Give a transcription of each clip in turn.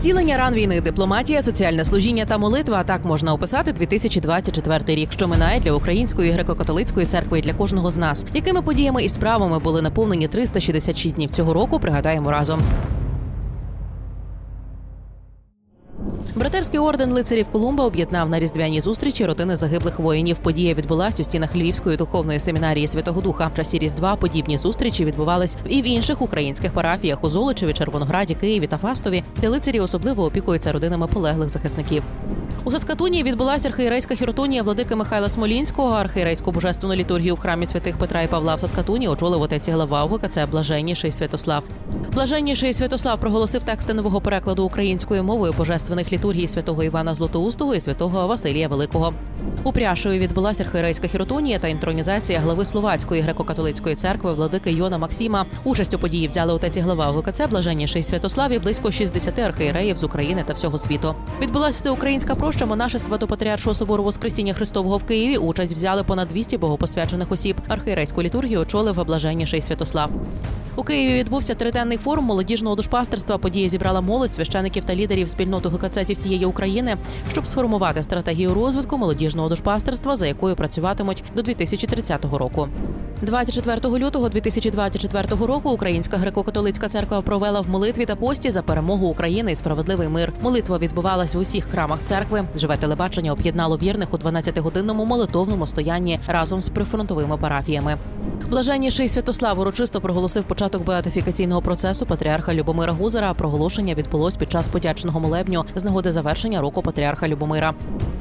Зцілення ран війни, дипломатія, соціальне служіння та молитва. Так можна описати 2024 рік, що минає для української греко-католицької церкви і для кожного з нас. Якими подіями і справами були наповнені 366 днів цього року? Пригадаємо разом. Братерський орден лицарів Колумба об'єднав на різдвяні зустрічі родини загиблих воїнів. Подія відбулась у стінах Львівської духовної семінарії Святого Духа. В часі Різдва подібні зустрічі відбувались і в інших українських парафіях у Золочеві, Червонограді, Києві та Фастові, де лицарі особливо опікуються родинами полеглих захисників. У Саскатуні відбулася архієрейська хіротонія владики Михайла Смолінського. Архієрейську божественну літургію в храмі святих Петра і Павла в Саскатуні очолив отець глава УГКЦ Блаженніший Святослав. Блаженніший Святослав проголосив тексти нового перекладу українською мовою божественних літургій святого Івана Златоустого і святого Василія Великого. У Пряшеві відбулася архієрейська хіротонія та інтронізація глави Словацької греко-католицької церкви владики Йона Максима. Участь у події взяли отець глава УГКЦ Блаженніший Святослав і близько 60 архієреїв з України та всього світу. Відбулася всеукраїнська проща монашества до Патріаршого собору Воскресіння Христового в Києві. Участь взяли понад 200 богопосвячених осіб. Архієрейську літургію очолив Блаженніший Святослав. У Києві відбувся триденний форум молодіжного душпастерства. Подія зібрала молодь, священиків та лідерів спільноту ГКЦ зі всієї України, щоб сформувати стратегію розвитку молодіжного душпастерства, за якою працюватимуть до 2030 року. 24 лютого 2024 року Українська греко-католицька церква провела в молитві та пості за перемогу України і справедливий мир. Молитва відбувалась в усіх храмах церкви. Живе телебачення об'єднало вірних у 12-годинному молитовному стоянні разом з прифронтовими парафіями. Блаженніший Святослав урочисто проголосив початок беатифікаційного процесу патріарха Любомира Гузера. Проголошення відбулось під час подячного молебню з нагоди завершення року патріарха Любомира.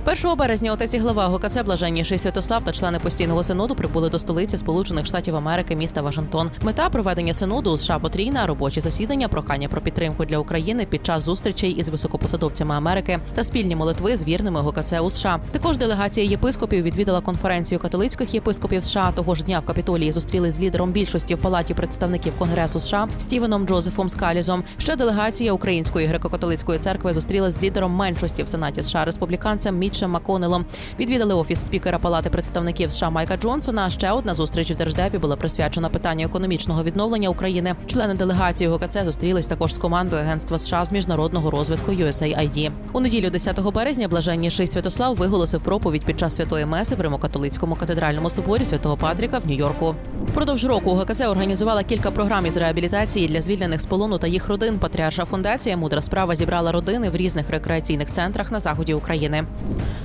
1 березня отець і глава ГКЦ Блаженніший Святослав та члени постійного синоду прибули до столиці Сполучених Штатів Америки, міста Вашингтон. Мета проведення синоду у США потрійна робочі засідання, прохання про підтримку для України під час зустрічей із високопосадовцями Америки та спільні молитви з вірними ГКЦ у США. Також делегація єпископів відвідала конференцію католицьких єпископів США. Того ж дня в капітолії зустрілись з лідером більшості в палаті представників Конгресу США Стівеном Джозефом Скалізом. Ще делегація Української греко-католицької церкви зустрілась з лідером меншості в Сенаті США республіканцем Мітчем Маконелом. Відвідали офіс спікера Палати представників США Майка Джонсона. Ще одна зустріч в держдепі була присвячена питанню економічного відновлення України. Члени делегації ГКЦ зустрілись також з командою Агентства США з міжнародного розвитку USAID. У неділю 10 березня блаженніший Святослав виголосив проповідь під час святої меси в Римокатолицькому катедральному соборі святого Патріка в Нью-Йорку. Продовж року ГКЦ організувала кілька програм із реабілітації для звільнених з полону та їх родин. Патріарша фундація Мудра справа зібрала родини в різних рекреаційних центрах на заході України.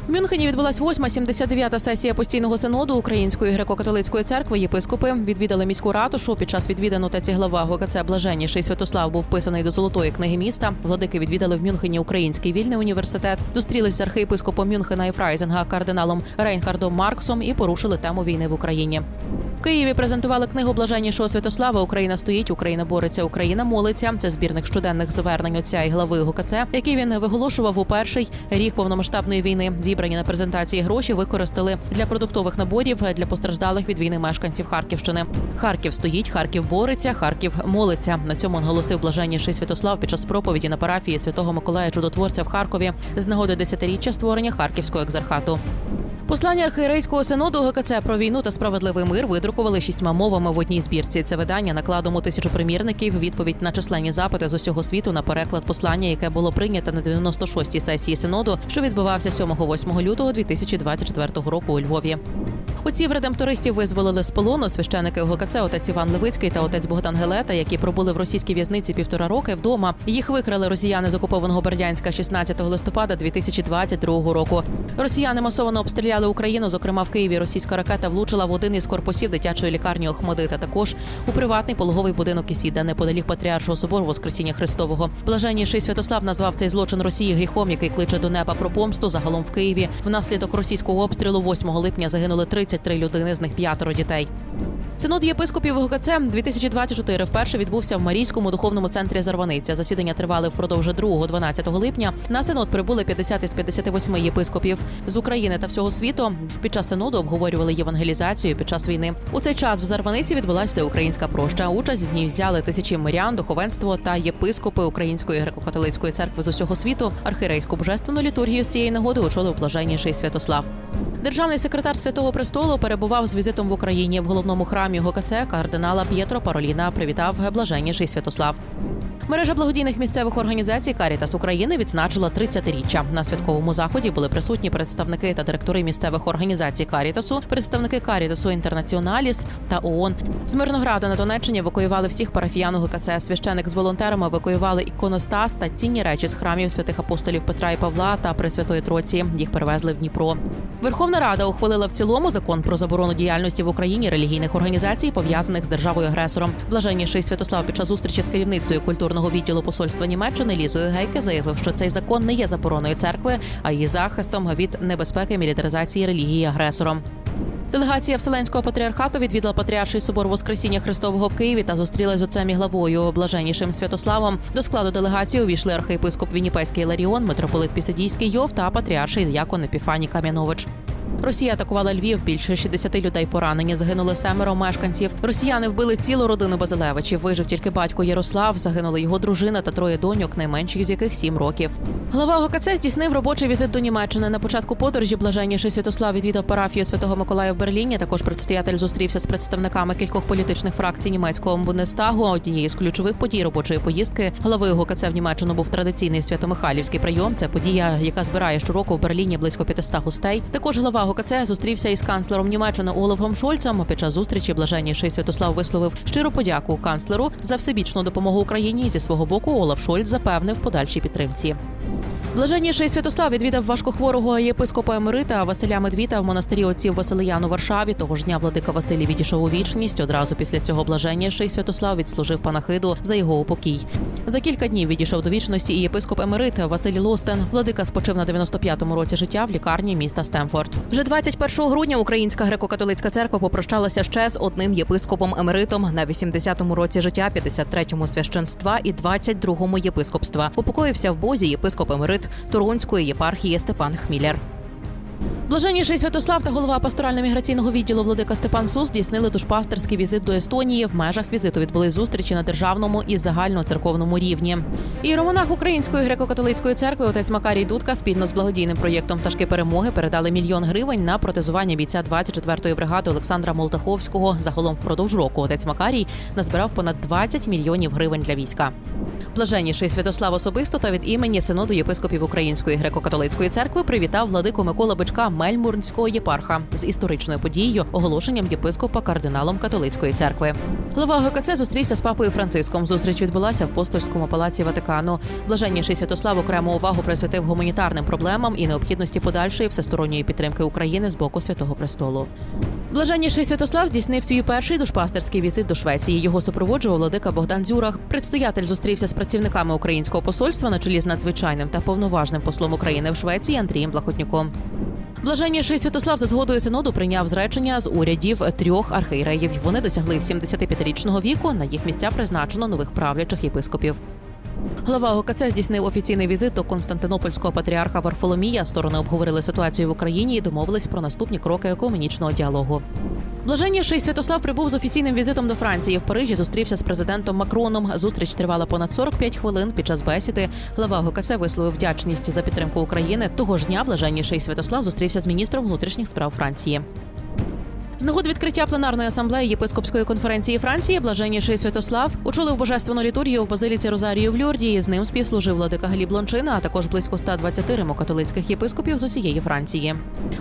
В Мюнхені відбулась восьма 79-та сесія постійного синоду Української греко-католицької церкви. Єпископи відвідали міську ратушу. Під час відвідану та глава ГКЦ Блаженніший Святослав був вписаний до золотої книги міста. Владики відвідали в Мюнхені Український вільний університет. Зустрілись з архієпископом Мюнхена і Фрайзенга кардиналом Рейнхардом Марксом і порушили тему війни в Україні. В Києві презентували книгу блаженнішого Святослава Україна стоїть, Україна бореться, Україна молиться. Це збірник щоденних звернень отця і глави ГКЦ, який він виголошував у перший рік повномасштабної війни. Зібрані на презентації гроші використали для продуктових наборів для постраждалих від війни мешканців Харківщини. Харків стоїть, Харків бореться, Харків молиться. На цьому наголосив блаженніший Святослав під час проповіді на парафії святого Миколая Чудотворця в Харкові з нагоди десятиріччя створення Харківського екзархату. Послання архієрейського синоду ГКЦ про війну та справедливий мир видрукували шістьма мовами в одній збірці. Це видання накладом у тисячу примірників. Відповідь на численні запити з усього світу на переклад послання, яке було прийнято на 96-й сесії синоду, що відбувався 7-8 лютого 2024 року у Львові. Отців редемтористів визволили з полону священики ГКЦ отець Іван Левицький та отець Богдан Гелета, які пробули в російській в'язниці півтора роки вдома. Їх викрали росіяни з окупованого Бердянська 16 листопада 2022 року. Росіяни масово обстріляли Україну. Зокрема, в Києві російська ракета влучила в один із корпусів дитячої лікарні Охмадит, а також у приватний пологовий будинок Ісіда неподалік Патріаршого собору Воскресіння Христового. Блаженніший Святослав назвав цей злочин Росії гріхом, який кличе до неба про помсту. Загалом в Києві внаслідок російського обстрілу 8 липня загинули 33 людини, з них п'ятеро дітей. Синод єпископів ГКЦ 2024 вперше відбувся в Марійському духовному центрі Зарваниця. Засідання тривали впродовж 2-12 липня. На синод прибули 50 із 58 єпископів з України та всього світу. Під час синоду обговорювали євангелізацію під час війни. У цей час в Зарваниці відбулася всеукраїнська проща. Участь в ній взяли тисячі мирян, духовенство та єпископи Української греко-католицької церкви з усього світу. Архірейську божественну літургію з цієї нагоди очолив блаженніший Святослав. Державний секретар Святого Престолу перебував з візитом в Україні в головному храмі ГКС кардинала П'єтро Пароліна. Привітав блаженніший Святослав. Мережа благодійних місцевих організацій Карітас України відзначила 30-річчя. На святковому заході були присутні представники та директори місцевих організацій Карітасу, представники Карітасу Інтернаціоналіс та ООН. З Мирнограда на Донеччині евакуювали всіх парафіян УГКЦ. Священик з волонтерами евакуювали іконостас та цінні речі з храмів святих апостолів Петра і Павла та Пресвятої Троці. Їх перевезли в Дніпро. Верховна Рада ухвалила в цілому закон про заборону діяльності в Україні релігійних організацій, пов'язаних з державою агресором. Блаженніший Святослав під час зустрічі з керівницею культурного відділу посольства Німеччини Лізою Гейке заявив, що цей закон не є забороною церкви, а її захистом від небезпеки мілітаризації релігії агресором. Делегація Вселенського патріархату відвідала Патріарший собор Воскресіння Христового в Києві та зустрілась з отцем і главою блаженнішим Святославом. До складу делегації увійшли архієпископ Вінніпейський Ларіон, митрополит Пісадійський Йов та патріарший діякон Епіфаній Кам'янович. Росія атакувала Львів. Більше 60 людей поранені. Загинули семеро мешканців. Росіяни вбили цілу родину Базилевичів. Вижив тільки батько Ярослав. Загинули його дружина та троє доньок, найменших з яких сім років. Глава ОКЦ здійснив робочий візит до Німеччини. На початку подорожі блаженніший Святослав відвідав парафію Святого Миколая в Берліні. Також предстоятель зустрівся з представниками кількох політичних фракцій німецького Бундестагу. Однією з ключових подій робочої поїздки главою ОКЦ в Німеччину був традиційний святомихайлівський прийом. Це подія, яка збирає щороку в Берліні близько 500 гостей. Також глава ОКЦ зустрівся із канцлером Німеччини Олафом Шольцем. Під час зустрічі блаженніший Святослав висловив щиру подяку канцлеру за всебічну допомогу Україні. Зі свого боку Олаф Шольц запевнив подальшій підтримці. Блаженніший Святослав відвідав важкохворого єпископа Емерита Василя Медвіта в монастирі отців Василиян у Варшаві. Того ж дня владика Василій відійшов у вічність. Одразу після цього блаженніший Святослав відслужив панахиду за його упокій. За кілька днів відійшов до вічності і єпископ Емерит Василь Лостен. Владика спочив на 95-му році життя в лікарні міста Стемфорд. Вже 21 грудня Українська греко-католицька церква попрощалася ще з одним єпископом Емеритом на 80-му році життя, 53-му священства і 22-му єпископства. Упокоївся в Бозі єпископ Емерит Торонської єпархії Степан Хміляр. Блаженніший Святослав та голова пасторально-міграційного відділу владика Степан Сус здійснили душпастерський візит до Естонії. В межах візиту відбули зустрічі на державному і загальноцерковному рівні. Іеромонах Української греко-католицької церкви отець Макарій Дудка спільно з благодійним проєктом Пташки перемоги передали мільйон гривень на протезування бійця 24-ї бригади Олександра Молтаховського. Загалом впродовж року отець Макарій назбирав понад 20 мільйонів гривень для війська. Блаженніший Святослав особисто та від імені синоду єпископів Української греко-католицької церкви привітав владику Микола Бичка Мельмурнського єпарха з історичною подією, оголошенням єпископа кардиналом католицької церкви. Глава ГКЦ зустрівся з папою Франциском. Зустріч відбулася в Постольському палаці Ватикану. Блаженніший Святослав окрему увагу присвятив гуманітарним проблемам і необхідності подальшої всесторонньої підтримки України з боку Святого Престолу. Блаженніший Святослав здійснив свій перший душпастерський візит до Швеції. Його супроводжував владика Богдан Дзюрах. Предстоятель зустрівся з працівниками українського посольства на чолі з надзвичайним та повноважним послом України в Швеції Андрієм Блахотнюком. Блаженніший Святослав за згодою синоду прийняв зречення з урядів трьох архієреїв. Вони досягли 75-річного віку. На їх місця призначено нових правлячих єпископів. Глава ОКЦ здійснив офіційний візит до Константинопольського патріарха Варфоломія. Сторони обговорили ситуацію в Україні і домовились про наступні кроки екуменічного діалогу. Блаженніший Святослав прибув з офіційним візитом до Франції. В Парижі зустрівся з президентом Макроном. Зустріч тривала понад 45 хвилин. Під час бесіди глава ГКЦ висловив вдячність за підтримку України. Того ж дня блаженніший Святослав зустрівся з міністром внутрішніх справ Франції. З нагоди відкриття пленарної асамблеї єпископської конференції Франції блаженніший Святослав очолив божественну літургію в базиліці Розарію в Люрді. З ним співслужив владика Гліб Лончина, а також близько 120 римокатолицьких єпископів з усієї Франції.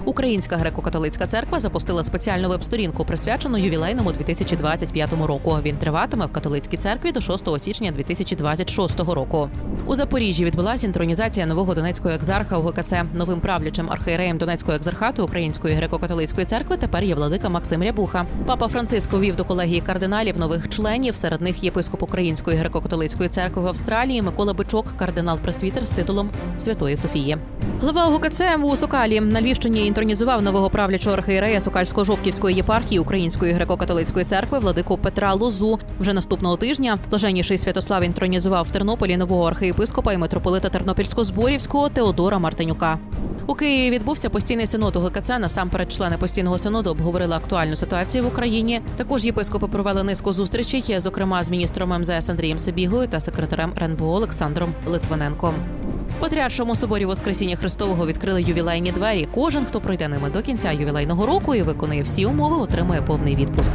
Українська греко-католицька церква запустила спеціальну веб-сторінку, присвячену ювілейному 2025 року. Він триватиме в католицькій церкві до 6 січня 2026 року. У Запоріжжі відбулася інтронізація нового донецького екзарха УГКЦ. Новим правлячим архієреєм Донецького екзархату Української греко-католицької церкви тепер є владика Максим Рябуха. Папа Франциско вів до колегії кардиналів нових членів. Серед них єпископ Української греко-католицької церкви в Австралії Микола Бичок, кардинал-пресвітер з титулом Святої Софії. Глава УГКЦ МВУ Сокалі на Львівщині інтронізував нового правлячого архієрея Сокальсько-Жовківської єпархії Української греко-католицької церкви владику Петра Лозу. Вже наступного тижня блаженніший Святослав інтронізував в Тернополі нового архієпископа і митрополита Тернопільсько-Зборівського Теодора Мартинюка. У Києві відбувся постійний синод УГКЦ. Насамперед, члени постійного синоду обговорили актуальну ситуацію в Україні. Також єпископи провели низку зустрічей, зокрема з міністром МЗС Андрієм Сибігою та секретарем РНБО Олександром Литвиненком. Патріаршому соборі Воскресіння Христового відкрили ювілейні двері. Кожен, хто пройде ними до кінця ювілейного року і виконує всі умови, отримує повний відпуст.